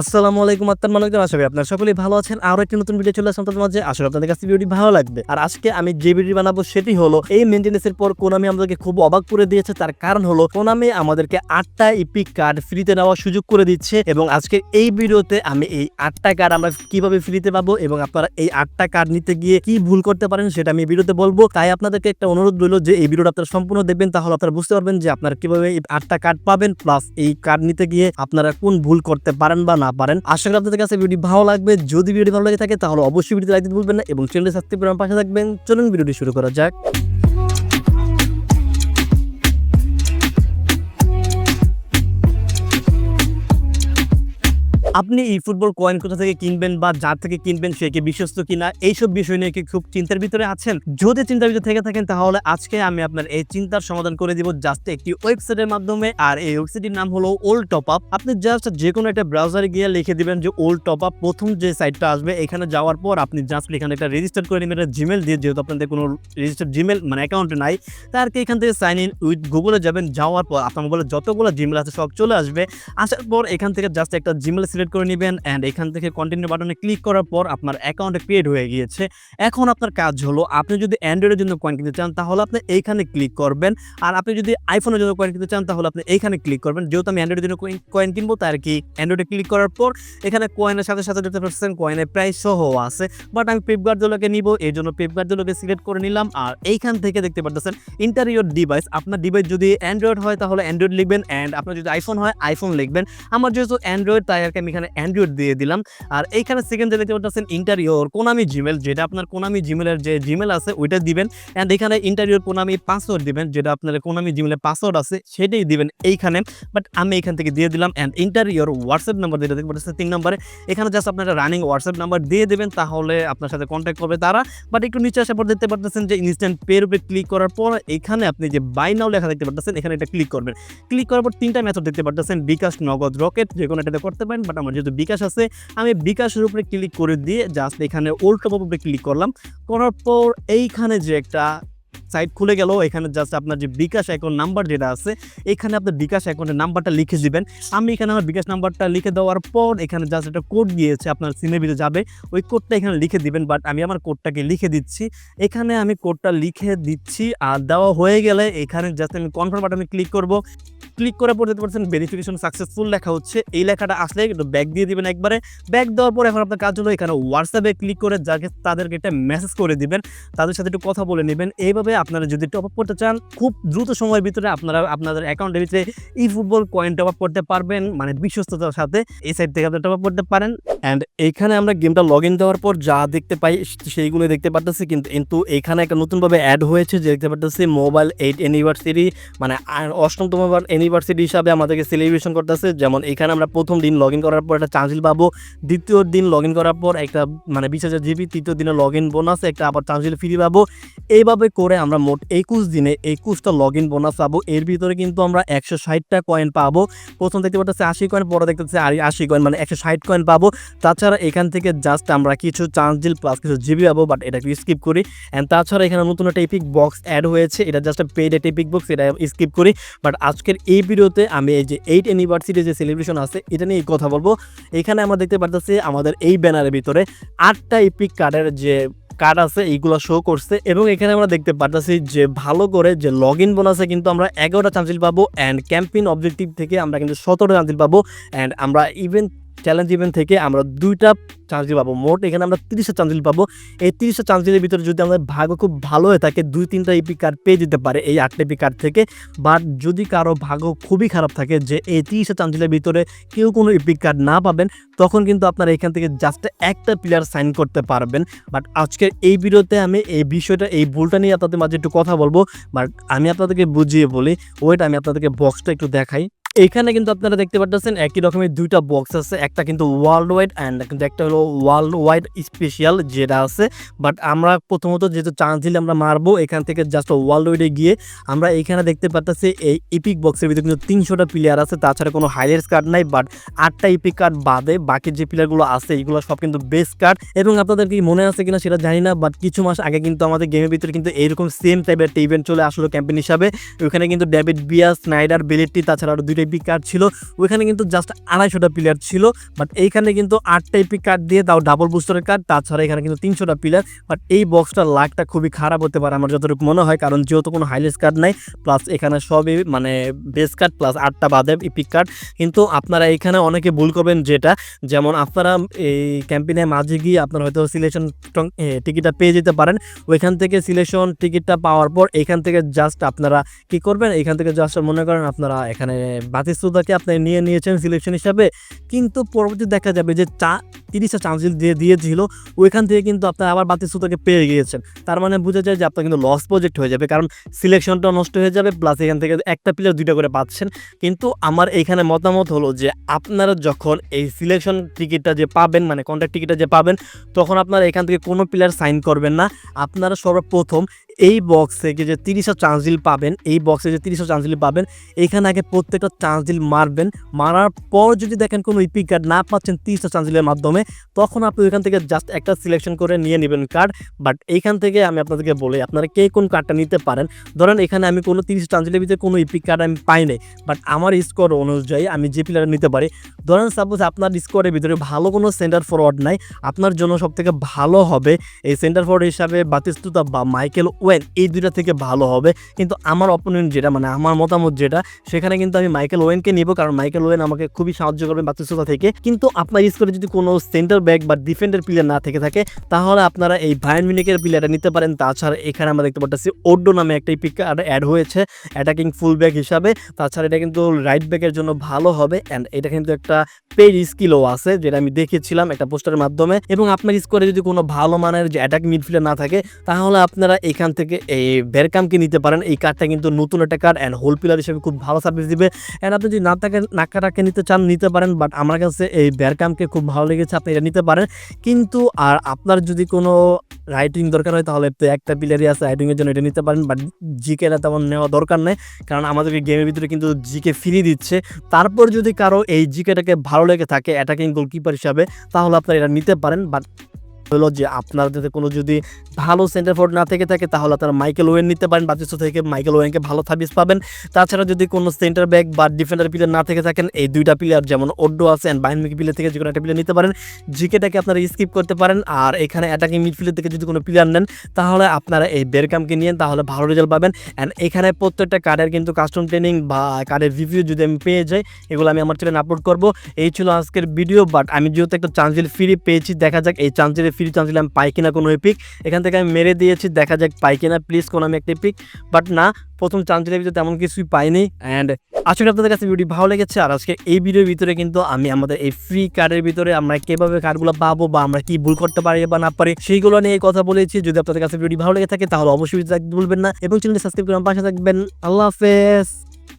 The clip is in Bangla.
আসসালামু আলাইকুম আত্মার মালিকদের আশা করি আপনারা সকলেই ভালো আছেন। আরও একটি নতুন ভিডিও চলে আসলাম তাদের মাঝে। আসলে আপনাদের কাছে ভিডিওটি ভালো লাগবে। আর আজকে আমি যে ভিডিও বানাবো সেটি হলো, এই মেনটেন্সের পর কোনামি আমাদেরকে খুব অবাক করে দিয়েছে। তার কারণ হলো কোনামি আমাদেরকে আটটা ইপিক কার্ড ফ্রিতে নেওয়ার সুযোগ করে দিচ্ছে এবং আজকের এই ভিডিওতে আমি এই আটটা কার্ড আমরা কীভাবে ফ্রিতে পাবো এবং আপনারা এই আটটা কার্ড নিতে গিয়ে কি ভুল করতে পারেন সেটা আমি ভিডিওতে বলব। তাই আপনাদেরকে একটা অনুরোধ রইল যে এই ভিডিওটা আপনারা সম্পূর্ণ দেখবেন, তাহলে আপনারা বুঝতে পারবেন যে আপনারা কীভাবে এই আটটা কার্ড পাবেন প্লাস এই কার্ড নিতে গিয়ে আপনারা কোন ভুল করতে পারেন বা না পারেন। আশা করি আপনাদের কাছে ভিডিও ভালো লাগবে। যদি ভিডিও ভালো লাগে থাকে তাহলে অবশ্যই ভিডিও লাইক দিতে ভুলবেন না এবং চ্যানেলটি সাবস্ক্রাইব করে পাশে থাকবেন। চলুন ভিডিওটি শুরু করা যাক। আপনি এই ফুটবল কয়েন কোথা থেকে কিনবেন বা যার থেকে কিনবেন, সে কি বিশ্বস্ত কিনা, এইসব বিষয় নিয়ে কি খুব চিন্তার ভিতরে আছেন? যদি চিন্তার ভিতরে থেকে থাকেন, তাহলে আজকে আমি আপনার এই চিন্তার সমাধান করে দিব জাস্ট একটি ওয়েবসাইটের মাধ্যমে। আর এই ওয়েবসাইটের নাম হলো ওল্ড টপ আপ আপনি জাস্ট যে কোনো একটা ব্রাউজারে গিয়ে লিখে দিবেন যে ওল্ড টপ আপ প্রথম যে সাইটটা আসবে, এখানে যাওয়ার পর আপনি জাস্ট এখানে একটা রেজিস্টার করে নেবেন, একটা জিমেল দিয়ে, যেহেতু আপনাদের কোনো রেজিস্টার জিমেল মানে অ্যাকাউন্ট নাই, তারকে এখান থেকে সাইন ইন উইথ গুগলে যাবেন, যাওয়ার পর আপনার মোবাইলে যতগুলো জিমেল আছে সব চলে আসবে। আসার পর এখান থেকে জাস্ট একটা জিমেল সিলেক্ট করে নেবেন অ্যান্ড এখান থেকে কন্টিনিউ বাটনে ক্লিক করার পর আপনার অ্যাকাউন্টে ক্রিয়েট হয়ে গিয়েছে। এখন আপনার কাজ হলো, আপনি যদি অ্যান্ড্রয়েডের জন্য কয়েন কিনতে চান, তাহলে আপনি এইখানে ক্লিক করবেন। আর আপনি যদি আইফোনের জন্য কয়েন কিনতে চান, তাহলে আপনি এইখানে ক্লিক করবেন। যেহেতু আমি অ্যান্ড্রয়েডের জন্য কয়েন কিনবো তার কি অ্যান্ড্রয়েডে ক্লিক করার পর এখানে কয়েনের সাথে সাথে দেখতে পাচ্ছেন কয়েনের প্রাইস সহ আছে। বাট আমি পেপগার্ডগুলোকে নিব এই জন্য পেপগার্ডগুলোকে সিলেক্ট করে নিলাম। আর এইখান থেকে দেখতে পাচ্ছেন ইন্টারিয়র ডিভাইস আপনার ডিভাইস যদি অ্যান্ড্রয়েড হয়, তাহলে অ্যান্ড্রয়েড লিখবেন। অ্যান্ড আপনার যদি আইফোন হয় আইফোন লিখবেন। আমার যেহেতু অ্যান্ড্রয়েড তাই আর কি আমি এখানে অ্যান্ড্রয়েড দিয়ে দিলাম। আর এইখানে সেকেন্ড যে দেখতে পাচ্ছেন ইন্টারিয়র কোনামি জিমেল যেটা আপনার কোনামি জিমেলের যে জিমেল আছে, ওইটা দিবেন। অ্যান্ড এখানে ইন্টারিয়র কোনামি পাসওয়ার্ড দিবেন, যেটা আপনার কোনামি জিমেলের পাসওয়ার্ড আছে, সেটাই দিবেন এইখানে। বাট আমি এখান থেকে দিয়ে দিলাম অ্যান্ড ইন্টারিয়র হোয়াটসঅ্যাপ নাম্বার যেটা দেখতে পাচ্ছেন তিন নম্বরে, এখানে জাস্ট আপনার রানিং হোয়াটসঅ্যাপ নাম্বার দিয়ে দেবেন, তাহলে আপনার সাথে কন্ট্যাক্ট করবে তারা। বাট একটু নিচে আসার পর দেখতে পাচ্ছেন যে ইনস্ট্যান্ট পের উপরে ক্লিক করার পর, এখানে আপনি যে বাই নাও লেখা দেখতে পাচ্ছেন, এখানে এটা ক্লিক করবেন। ক্লিক করার পর তিনটা মেথড দেখতে পাচ্ছেন, বিকাশ, নগদ রকেট যে কোনো এটাতে করতে পারেন বাট আমার যেহেতু বিকাশ আছে, আমি বিকাশের উপরে ক্লিক করে দিয়ে জাস্ট এখানে ওল্ড টপ উপরে ক্লিক করলাম। করার পর এইখানে যে একটা সাইট খুলে গেল, এখানে জাস্ট আপনার যে বিকাশ অ্যাকাউন্ট নাম্বার যেটা আছে, এখানে আপনার বিকাশ অ্যাকাউন্টের নাম্বারটা লিখে দিবেন। আমি এখানে আমার বিকাশ নাম্বারটা লিখে দেওয়ার পর এখানে জাস্ট একটা কোড গিয়েছে, আপনার সিমের ভিতরে যাবে। ওই কোডটা এখানে লিখে দিবেন বাট আমি আমার কোডটাকে লিখে দিচ্ছি। এখানে আমি কোডটা লিখে দিচ্ছি, আর দেওয়া হয়ে গেলে এখানে জাস্ট আমি কনফার্ম বাটনে ক্লিক করব। ক্লিক করার পর দেখতে পাচ্ছেন ভেরিফিকেশন সাকসেসফুল লেখা হচ্ছে। এই লেখাটা আসলে একটু ব্যাক দিয়ে দিবেন একবারে। ব্যাক দেওয়ার পর এখন আপনার কাজ হলো এখানে হোয়াটসঅ্যাপে ক্লিক করে যাকে তাদেরকে একটা মেসেজ করে দিবেন। তাদের সাথে একটু কথা বলে নেবেন। এইভাবে আপনারা যদি টপ আপ করতে চান, খুব দ্রুত সময়ের ভিতরে আপনারা আপনাদের অ্যাকাউন্টের ভিতরে eFootball coin top up করতে পারবেন মানে বিশ্বস্ততার সাথে এই সাইড থেকে আপনি টপ আপ করতে পারেন। অ্যান্ড এইখানে আমরা গেমটা লগ ইন দেওয়ার পর যা দেখতে পাই সেইগুলো দেখতে পারতেছি। কিন্তু কিন্তু এখানে একটা নতুনভাবে অ্যাড হয়েছে যে দেখতে পারতেছি মোবাইল এইট অ্যানিভার্সারি মানে অষ্টমতম অ্যানিভার্সারি হিসাবে আমাদেরকে সেলিব্রেশন করতেছে। যেমন এখানে আমরা প্রথম দিন লগ ইন করার পর একটা চান্সিল পাবো। দ্বিতীয় দিন লগ ইন করার পর একটা মানে বিশ হাজার জিবি তৃতীয় দিনে লগ ইন বোনাস একটা আবার চান্সিল ফ্রি পাবো। এইভাবে করে আমরা মোট একুশ দিনে একুশটা লগ ইন বোনাস পাবো। এর ভিতরে কিন্তু আমরা একশো ষাটটা কয়েন পাবো। প্রথম দেখতে পাচ্ছি আশি কয়েন পরে দেখতে পাচ্ছি আর আশি কয়েন মানে একশো ষাট কয়েন পাবো। তাছাড়া এখান থেকে জাস্ট আমরা কিছু চান্স দিল প্লাস কিছু জিবি পাবো বাট এটা স্কিপ করি। অ্যান্ড তাছাড়া এখানে নতুন একটা এপিক বক্স অ্যাড হয়েছে। এটা জাস্ট পেড একটা এপিক বক্স এটা স্কিপ করি। বাট আজকের এই ভিডিওতে আমি এই যে এইট অ্যানিভার্সারি যে সেলিব্রেশন আছে, এটা নিয়ে কথা বলব। এখানে আমরা দেখতে পারতেছি আমাদের এই ব্যানারের ভিতরে আটটা এপিক কার্ডের যে কার্ড আছে, এইগুলো শো করছে। এবং এখানে আমরা দেখতে পারতেছি যে ভালো করে যে লগ ইন বোনাসে কিন্তু আমরা এগারোটা চান্সিল পাবো অ্যান্ড ক্যাম্পিং অবজেক্টিভ থেকে আমরা কিন্তু সতেরোটা চান্সিল পাবো অ্যান্ড আমরা ইভেন্ট চ্যালেঞ্জ ইভেন্ট থেকে আমরা দুইটা চান্সিল পাবো। মোট এখানে আমরা তিরিশটা চান্সিল পাবো। এই তিরিশটা চান্সিলের ভিতরে যদি আমাদের ভাগ্য খুব ভালো হয়ে থাকে, দুই তিনটা ইপি কার্ড পেয়ে যেতে পারে এই আটটা ইপি কার্ড থেকে। বাট যদি কারও ভাগ্য খুবই খারাপ থাকে যে এই তিরিশটা চান্সিলের ভিতরে কেউ কোনো ইপিক কার্ড না পাবেন, তখন কিন্তু আপনারা এখান থেকে জাস্ট একটা প্লেয়ার সাইন করতে পারবেন। বাট আজকের এই ভিডিওতে আমি এই বিষয়টা, এই ভুলটা নিয়ে আপনাদের মাঝে একটু কথা বলব। বাট আমি আপনাদেরকে বুঝিয়ে বলি ওয়েট আমি আপনাদেরকে বক্সটা একটু দেখাই। এইখানে কিন্তু আপনারা দেখতে পাচ্ছেন একই রকমের দুইটা বক্স আছে। একটা কিন্তু ওয়ার্ল্ড ওয়াইড অ্যান্ড কিন্তু একটা হলো ওয়ার্ল্ড ওয়াইড স্পেশাল যেটা আছে। বাট আমরা প্রথমত যেহেতু চান্স দিলে আমরা মারবো, এখান থেকে জাস্ট ওয়ার্ল্ড ওয়াইডে গিয়ে আমরা এখানে দেখতে পাচ্ছি এই ইপিক বক্সের ভিতরে কিন্তু তিনশোটা প্লেয়ার আছে। তাছাড়া কোনো হাইলাইটস কার্ড নাই বাট আটটা ইপিক কার্ড বাদে বাকি যে প্লেয়ারগুলো আছে, এগুলো সব কিন্তু বেস্ট কার্ড এবং আপনাদের কি মনে আছে কিনা সেটা জানি না বাট কিছু মাস আগে কিন্তু আমাদের গেমের ভিতরে কিন্তু এরকম সেম টাইপের একটা ইভেন্ট চলে আসলো ক্যাম্পেন হিসাবে। ওখানে কিন্তু ডেভিড বিয়াস স্নাইডার বেলেটটি তাছাড়া আরও দুইটা এপিক কার্ড ছিল। ওইখানে কিন্তু জাস্ট আড়াইশোটা প্লেয়ার ছিল বাট এইখানে কিন্তু আটটা এপিক কার্ড দিয়ে তাও ডাবল বুস্টারের কার্ড তাছাড়া এখানে কিন্তু তিনশোটা প্লেয়ার বাট এই বক্সটার লাকটা খুবই খারাপ হতে পারে আমার যতটুকু মনে হয়, কারণ যেহেতু কোনো হাইলেস কার্ড নাই প্লাস এখানে সবই মানে বেস কার্ড প্লাস আটটা বাদে ইপিক কার্ড কিন্তু আপনারা এখানে অনেকে ভুল করবেন যেটা, যেমন আপনারা এই ক্যাম্পেইনের মাঝে গিয়ে আপনারা হয়তো সিলেকশন টিকিটটা পেয়ে যেতে পারেন, ওইখান থেকে সিলেকশন টিকিটটা পাওয়ার পর এখান থেকে জাস্ট আপনারা কি করবেন? এখান থেকে জাস্ট মনে করেন আপনারা এখানে বাতিস্তুতাকে আপনি নিয়ে নিয়েছেন সিলেকশন হিসাবে, কিন্তু পরবর্তী দেখা যাবে যে চা, তিরিশটা চান্স দিয়ে দিয়েছিল, ওইখান থেকে কিন্তু আপনার আবার বাতিস্তুতাকে পেয়ে গিয়েছেন। তার মানে বোঝা যায় যে আপনার কিন্তু লস প্রজেক্ট হয়ে যাবে, কারণ সিলেকশনটা নষ্ট হয়ে যাবে প্লাস এখান থেকে একটা প্লেয়ার দুইটা করে পাচ্ছেন। কিন্তু আমার এইখানে মতামত হলো যে, আপনারা যখন এই সিলেকশন টিকিটটা যে পাবেন মানে কন্ট্যাক্ট টিকিটটা যে পাবেন, তখন আপনারা এখান থেকে কোনো প্লেয়ার সাইন করবেন না। আপনারা সর্বপ্রথম এই বক্স থেকে যে তিরিশটা চান্স ডিল পাবেন, এই বক্সে যে তিরিশটা চান্স ডিল পাবেন, এখানে আগে প্রত্যেকটা চান্স ডিল মারবেন। মারার পর যদি দেখেন কোনো ইপি কার্ড না পাচ্ছেন তিরিশটা চান্স ডিলের মাধ্যমে, তখন আপনি ওইখান থেকে জাস্ট একটা সিলেকশন করে নিয়ে নেবেন কার্ড বাট এইখান থেকে আমি আপনাদেরকে বলি, আপনারা কে কোন কার্ডটা নিতে পারেন? ধরেন এখানে আমি কোনো তিরিশ চান্স ডিলের ভিতরে কোনো ইপি কার্ড আমি পাই নাই বাট আমার স্কোর অনুযায়ী আমি যে প্লেয়ার নিতে পারি। ধরেন সাপোজ আপনার স্কোরের ভিতরে ভালো কোনো সেন্টার ফরওয়ার্ড নাই, আপনার জন্য সব থেকে ভালো হবে এই সেন্টার ফরওয়ার্ড হিসাবে বাতিস্তুতা বা মাইকেল ওয়েন এই দুইটা থেকে ভালো হবে। কিন্তু আমার অপোনেন্ট যেটা মানে আমার মতামত যেটা, সেখানে কিন্তু আমি মাইকেল ওয়েনকে নিব, কারণ মাইকেল ওয়েন আমাকে খুবই সাহায্য করবে বাতিস্তুতা থেকে। কিন্তু আপনার স্কোরে যদি কোনো সেন্টার ব্যাক বা ডিফেন্ডার প্লেয়ার না থেকে থাকে, তাহলে আপনারা এই ভায়ান মিনিকের প্লেয়ারটা নিতে পারেন। তাছাড়া এখানে আমরা দেখতে পাচ্ছি ওড্ডো নামে একটা পিক অ্যাড হয়েছে অ্যাটাকিং ফুল ব্যাক হিসাবে। তাছাড়া এটা কিন্তু রাইট ব্যাকের জন্য ভালো হবে অ্যান্ড এটা কিন্তু একটা পেড স্কিলও আছে, যেটা আমি দেখেছিলাম একটা পোস্টারের মাধ্যমে। এবং আপনার স্কোরে যদি কোনো ভালো মানের যে অ্যাটাক মিডফিল্ডার না থাকে, তাহলে আপনারা এখান থেকে এই বেরকামকে নিতে পারেন। এই কার্ডটা কিন্তু নতুন একটা কার্ড অ্যান্ড হোল পিলার হিসেবে খুব ভালো সার্ভিস দিবে। অ্যান্ড আপনি যদি না তাকে নাকাটাকে নিতে চান, নিতে পারেন। বাট আমার কাছে এই বেরকামকে খুব ভালো লেগেছে, আপনি এটা নিতে পারেন। কিন্তু আর আপনার যদি কোনো রাইটিং দরকার হয়, তাহলে তো একটা প্লেয়ারই আছে রাইটিংয়ের জন্য এটা নিতে পারেন। বাট জিকেটা তেমন নেওয়া দরকার নেই। কারণ আমাদেরকে গেমের ভিতরে কিন্তু জিকে ফ্রি দিচ্ছে। তারপর যদি কারও এই জিকেটাকে ভালো লেগে থাকে অ্যাটাকিং গোলকিপার হিসাবে, তাহলে আপনারা এটা নিতে পারেন। বাট হলো যে আপনার যাতে কোনো যদি ভালো সেন্টার ফোর্ড না থেকে থাকে, তাহলে আপনারা মাইকেল ওয়েন নিতে পারেন, বাতিস্ত থেকে মাইকেল ওয়েনকে ভালো সার্ভিস পাবেন। তাছাড়া যদি কোনো সেন্টার ব্যাক বা ডিফেন্ডার প্লেয়ার না থেকে থাকেন, এই দুইটা প্লেয়ার যেমন ওড্ডো আছে অ্যান্ড বাইন প্লেয়ার থেকে যে কোনো একটা প্লেয়ার নিতে পারেন। জিকেটাকে আপনারা স্কিপ করতে পারেন আর এখানে অ্যাটাকিং মিডফিল্ডার থেকে যদি কোনো প্লেয়ার নেন, তাহলে আপনারা এই বেরকামকে নিয়ে তাহলে ভালো রেজাল্ট পাবেন। অ্যান্ড এখানে প্রত্যেকটা কার্ডের কিন্তু কাস্টম ট্রেনিং বা কার্ডের রিভিউ যদি আমি পেয়ে যাই, এগুলো আমি আমার চ্যানেলে আপলোড করব। এই ছিল আজকের ভিডিও বাট আমি যেহেতু একটা চান্সিল ফ্রি পেয়েছি, দেখা যাক এই চান্সিলের ফ্রি চান্সিল আমি পাই কিনা কোনো এপিক। এখান থেকে আমি মেরে দিয়েছি, দেখা যাক পাই কিনা প্লিজ কোনো আমি একটা এপিক। বাট না, প্রথম চান্সিলের ভিতরে তেমন কিছুই পাইনি। অ্যান্ড আশা করি আপনাদের কাছে ভিডিও ভালো লেগেছে। আর আজকে এই ভিডিওর ভিতরে কিন্তু আমি আমাদের এই ফ্রি কার্ডের ভিতরে আমরা কীভাবে কার্ডগুলো পাবো বা আমরা কি ভুল করতে পারি বা না পারি, সেইগুলো নিয়ে কথা বলেছি। যদি আপনাদের কাছে ভিডিও ভালো লেগে থাকে, তাহলে অবশ্যই ভুলবেন না। এবং চ্যানেলটি সাবস্ক্রাইব করে পাশে থাকবেন। আল্লাহ হাফেজ।